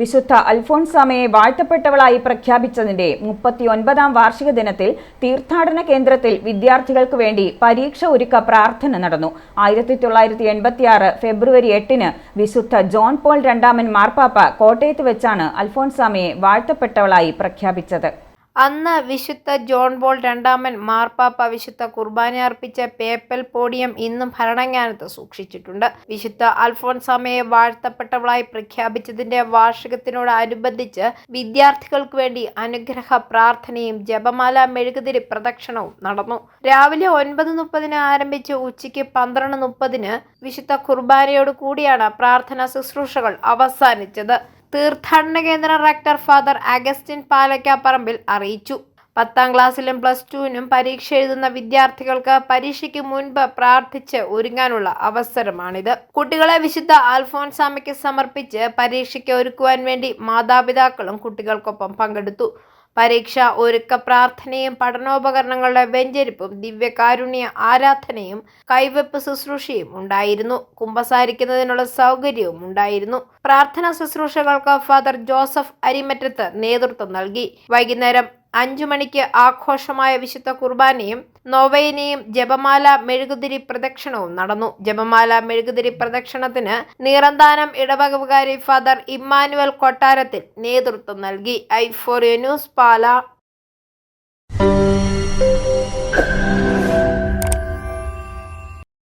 വിശുദ്ധ അൽഫോൺസാമയെ വാഴ്ത്തപ്പെട്ടവളായി പ്രഖ്യാപിച്ചതിന്റെ മുപ്പത്തിയൊൻപതാം വാർഷിക ദിനത്തിൽ തീർത്ഥാടന കേന്ദ്രത്തിൽ വിദ്യാർത്ഥികൾക്ക് വേണ്ടി പരീക്ഷ ഒരുക്ക പ്രാർത്ഥന നടന്നു. ആയിരത്തി തൊള്ളായിരത്തി എൺപത്തിയാറ് ഫെബ്രുവരി എട്ടിന് വിശുദ്ധ ജോൺ പോൾ രണ്ടാമൻ മാർപ്പാപ്പ കോട്ടയത്ത് വെച്ചാണ് അൽഫോൺസാമയെ വാഴ്ത്തപ്പെട്ടവളായി പ്രഖ്യാപിച്ചത്. അന്ന് വിശുദ്ധ ജോൺ ബോൾ രണ്ടാമൻ മാർപ്പാപ്പ വിശുദ്ധ കുർബാന അർപ്പിച്ച പേപ്പൽ പോഡിയം ഇന്നും ഭരണങ്ങാനത്ത് സൂക്ഷിച്ചിട്ടുണ്ട്. വിശുദ്ധ അൽഫോൺസാമയെ വാഴ്ത്തപ്പെട്ടവളായി പ്രഖ്യാപിച്ചതിന്റെ വാർഷികത്തിനോടനുബന്ധിച്ച് വിദ്യാർത്ഥികൾക്ക് വേണ്ടി അനുഗ്രഹ പ്രാർത്ഥനയും ജപമാല മെഴുകുതിരി പ്രദക്ഷിണവും നടന്നു. രാവിലെ ഒൻപത് മുപ്പതിന് ആരംഭിച്ച് ഉച്ചയ്ക്ക് പന്ത്രണ്ട് മുപ്പതിന് വിശുദ്ധ കുർബാനയോട് കൂടിയാണ് പ്രാർത്ഥനാ ശുശ്രൂഷകൾ അവസാനിച്ചത്. തീർത്ഥാടന കേന്ദ്ര റെക്ടർ ഫാദർ അഗസ്റ്റിൻ പാലക്കാപ്പറമ്പിൽ അറിയിച്ചു. പത്താം ക്ലാസ്സിലും പ്ലസ് ടുവിനും പരീക്ഷ എഴുതുന്ന വിദ്യാർത്ഥികൾക്ക് പരീക്ഷയ്ക്ക് മുൻപ് പ്രാർത്ഥിച്ച് ഒരുങ്ങാനുള്ള അവസരമാണിത്. കുട്ടികളെ വിശുദ്ധ അൽഫോൻസാമയ്ക്ക് സമർപ്പിച്ച് പരീക്ഷയ്ക്ക് ഒരുക്കുവാൻ വേണ്ടി മാതാപിതാക്കളും കുട്ടികൾക്കൊപ്പം പങ്കെടുത്തു. പരീക്ഷ ഒരുക്ക പ്രാർത്ഥനയും പഠനോപകരണങ്ങളുടെ വെഞ്ചരിപ്പും ദിവ്യകാരുണ്യ ആരാധനയും കൈവെപ്പ് ശുശ്രൂഷയും ഉണ്ടായിരുന്നു. കുമ്പസാരിക്കുന്നതിനുള്ള സൗകര്യവും ഉണ്ടായിരുന്നു. പ്രാർത്ഥനാ ശുശ്രൂഷകൾക്ക് ഫാദർ ജോസഫ് അരിമറ്റത്ത് നേതൃത്വം നൽകി. വൈകുന്നേരം അഞ്ചു മണിക്ക് ആഘോഷമായ വിശുദ്ധ കുർബാനയും നോവേനയും ജപമാല മെഴുകുതിരി പ്രദക്ഷിണവും നടന്നു. ജപമാല മെഴുകുതിരി പ്രദക്ഷിണത്തിന് നീറന്താനം ഇടവകവുകാരി ഫാദർ ഇമ്മാനുവൽ കൊട്ടാരത്തിൽ നേതൃത്വം നൽകി. I four news Pala.